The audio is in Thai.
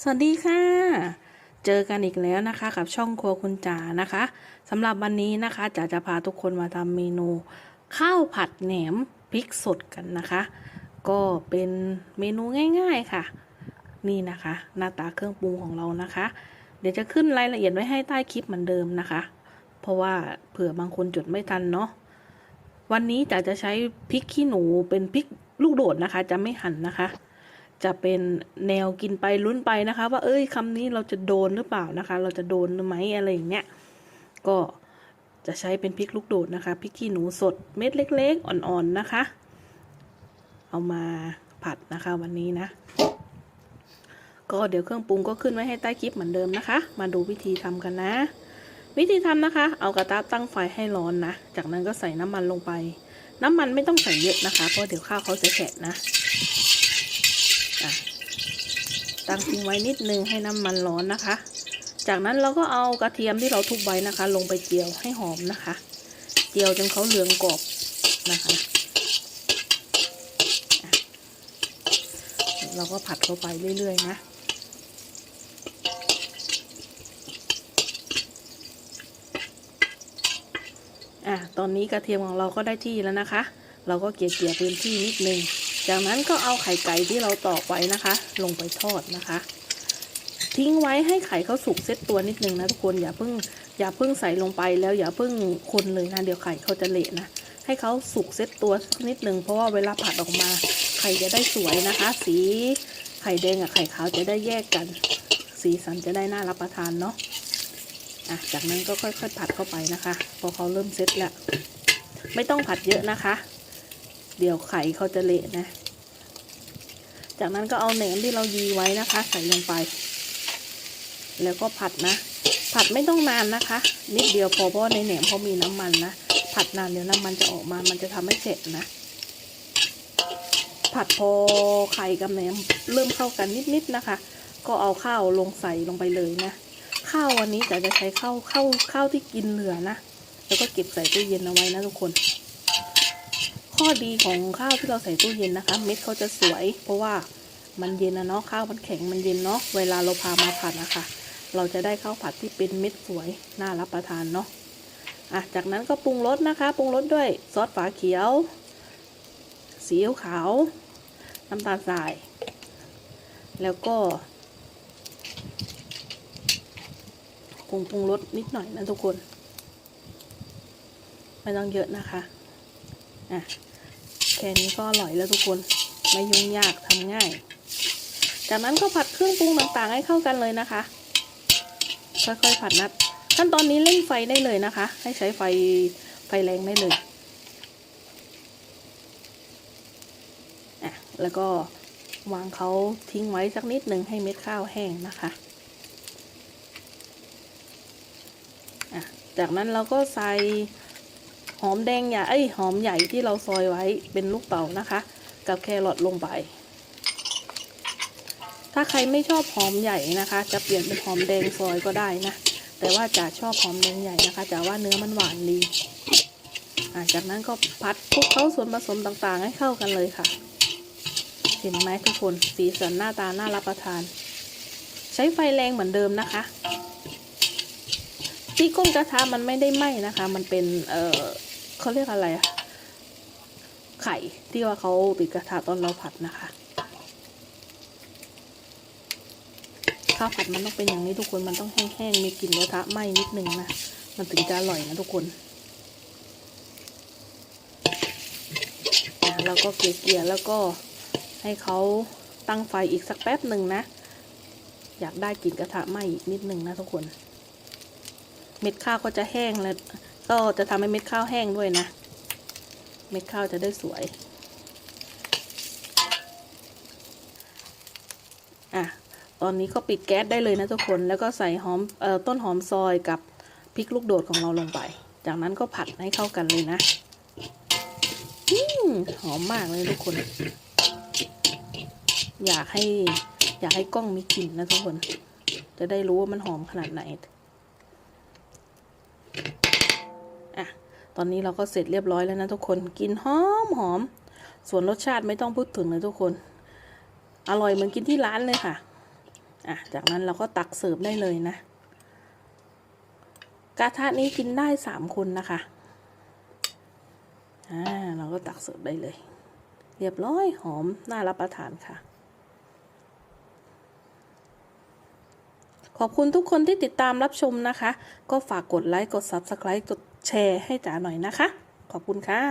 สวัสดีค่ะ เจอกันอีกแล้วนะคะ กับช่องครัวคุณจ๋านะคะสำหรับวันนี้นะคะจ๋าจะพาทุกคนมาทำเมนู ข้าวผัดแหนมพริกสดกันนะคะ ก็เป็นเมนูง่าย ๆค่ะ นี่นะคะ หน้าตาเครื่องปรุงของเรานะคะ เดี๋ยวจะขึ้นรายละเอียดไว้ให้ใต้คลิปเหมือนเดิมนะคะ เพราะว่าเผื่อบางคนจดไม่ทันเนาะวันนี้จ๋าจะใช้พริกขี้หนูเป็นพริกลูกโดดนะคะ จะไม่หั่นนะคะ จะเป็นแนวกินไปลุ้นไปนะคะ ว่าเอ้ยคำนี้เราจะโดนหรือเปล่านะคะ เราจะโดนหรือไหมอะไรอย่างเงี้ยก็จะใช้เป็นพริกลูกโดดนะคะพริกขี้หนูสดเม็ดเล็ก ๆ อ่อนๆนะคะ เอามาผัดนะคะวันนี้นะ ก็เดี๋ยวเครื่องปรุงก็ขึ้นไว้ให้ใต้คลิปเหมือนเดิมนะคะ มาดูวิธีทำกันนะ วิธีทำนะคะ เอากระทะตั้งไฟให้ร้อนนะ จากนั้นก็ใส่น้ำมันลงไป น้ำมันไม่ต้องใส่เยอะนะคะเพราะเดี๋ยวข้าวเขาจะแฉะนะ ตั้งทิ้งไว้นิดนึงให้น้ำมันร้อนนะคะ จากนั้นเราก็เอากระเทียมที่เราทุบไว้นะคะ ลงไปเจียวให้หอมนะคะ เจียวจนเขาเหลืองกรอบนะคะอะเราก็ผัดเข้าไปเรื่อยๆนะอะตอนนี้กระเทียมของเราก็ได้ที่แล้วนะคะ เราก็เกลี่ยเกลี่ยพื้นที่นิดนึง จากนั้นก็เอาไข่ไก่ที่เราตอกไว้นะคะ ลงไปทอดนะคะ ทิ้งไว้ให้ไข่เขาสุกเซตตัวนิดนึงนะทุกคนอย่าเพิ่งอย่าเพิ่งใส่ลงไปแล้วอย่าเพิ่งคนเลยนะเดี๋ยวไข่เขาจะเละนะให้เขาสุกเซตตัวนิดนึงเพราะว่าเวลาผัดออกมา ไข่จะได้สวยนะคะ สีไข่แดงกับไข่ขาวจะได้แยกกัน สีสันจะได้น่ารับประทานเนาะอะจากนั้นก็ค่อยๆผัดเข้าไปนะคะ พอเขาเริ่มเซตแล้ว ไม่ต้องผัดเยอะนะคะ เดี๋ยวไข่เขาจะเละนะ จากนั้นก็เอาแหนมที่เรายีไว้นะคะ ใส่ลงไป แล้วก็ผัดนะ ผัดไม่ต้องนานนะคะ นิดเดียวพอเพราะว่าในแหนมเขามีน้ำมันนะ ผัดนานเดี๋ยวน้ำมันจะออกมา มันจะทำให้เผ็ดนะ ผัดพอไข่กับแหนมเริ่มเข้ากันนิดๆนะคะ ก็เอาข้าวลงใส่ลงไปเลยนะ ข้าววันนี้จะจะใช้ข้าวข้าวข้าวที่กินเหลือนะ แล้วก็เก็บใส่ตู้เย็นเอาไว้นะทุกคน ข้อดีของข้าวที่เราใส่ตู้เย็นนะคะ เม็ดเขาจะสวย เพราะว่ามันเย็นนะเนาะข้าวมันแข็งมันเย็นเนาะเวลาเราพามาผัดนะคะ เราจะได้ข้าวผัดที่เป็นเม็ดสวยน่ารับประทานเนาะอะจากนั้นก็ปรุงรสนะคะปรุงรสด้วยซอสฝาเขียวซีอิ๊วขาวน้ำตาลทราย แล้วก็ปรุงปรุงรสนิดหน่อยนะทุกคน ไม่ต้องเยอะนะคะ อะแค่นี้ก็อร่อยแล้วทุกคนไม่ยุ่งยากทำง่าย จากนั้นก็ผัดเครื่องปรุงต่างๆให้เข้ากันเลยนะคะ ค่อยๆผัดนัด ขั้นตอนนี้เร่งไฟได้เลยนะคะ ให้ใช้ไฟไฟแรงได้เลยอะแล้วก็วางเขาทิ้งไว้สักนิดหนึ่งให้เม็ดข้าวแห้งนะคะอะจากนั้นเราก็ใส่ หอมแดงใหญ่ไอหอมใหญ่ที่เราซอยไว้เป็นลูกเต๋านะคะ กับแครอทลงไป ถ้าใครไม่ชอบหอมใหญ่นะคะ จะเปลี่ยนเป็นหอมแดงซอยก็ได้นะ แต่ว่าจะชอบหอมแดงใหญ่นะคะจะว่าเนื้อมันหวานดีจากนั้นก็พัดคลุกเข้าส่วนผสมต่างๆ ให้เข้ากันเลยค่ะ เห็นไหมทุกคนสีสันหน้าตาน่ารับประทาน ใช้ไฟแรงเหมือนเดิมนะคะที่ก้นกระทะมันไม่ได้ไหม้นะคะ มันเป็นเออ เขาเรียกอะไรอะไข่ที่ว่าเขาติดกระทะตอนเราผัดนะคะ ข้าวผัดมันต้องเป็นอย่างนี้ทุกคนมันต้องแห้งๆมีกลิ่นกระทะไหม้นิดนึงนะมันถึงจะอร่อยนะทุกคนแล้วก็เกลี่ยๆแล้วก็ให้เขาตั้งไฟอีกสักแป๊บหนึ่งนะ อยากได้กลิ่นกระทะไหม้อีกนิดนึงนะทุกคน เม็ดข้าวก็จะแห้งแล้ว ก็จะทำให้เม็ดข้าวแห้งด้วยนะ เม็ดข้าวจะได้สวย อะ ตอนนี้ก็ปิดแก๊สได้เลยนะทุกคน แล้วก็ใส่หอมออต้นหอมซอยกับพริกลูกโดดของเราลงไป จากนั้นก็ผัดให้เข้ากันเลยนะอหอมมากเลยทุกคน อยากให้ อยากให้กล้องมีกลิ่นนะทุกคน จะได้รู้ว่ามันหอมขนาดไหน อะ ตอนนี้เราก็เสร็จเรียบร้อยแล้วนะทุกคนกินหอมหอม ส่วนรสชาติไม่ต้องพูดถึงเลยทุกคน อร่อยเหมือนกินที่ร้านเลยค่ะอะ จากนั้นเราก็ตักเสิร์ฟได้เลยนะ กระทะนี้กินได้สามคนนะคะอ่าเราก็ตักเสิร์ฟได้เลย เรียบร้อยหอมน่ารับประทานค่ะ ขอบคุณทุกคนที่ติดตามรับชมนะคะ ก็ฝากกดไลค์กด Subscribe กด แชร์ให้จ๋าหน่อยนะคะ ขอบคุณค่ะ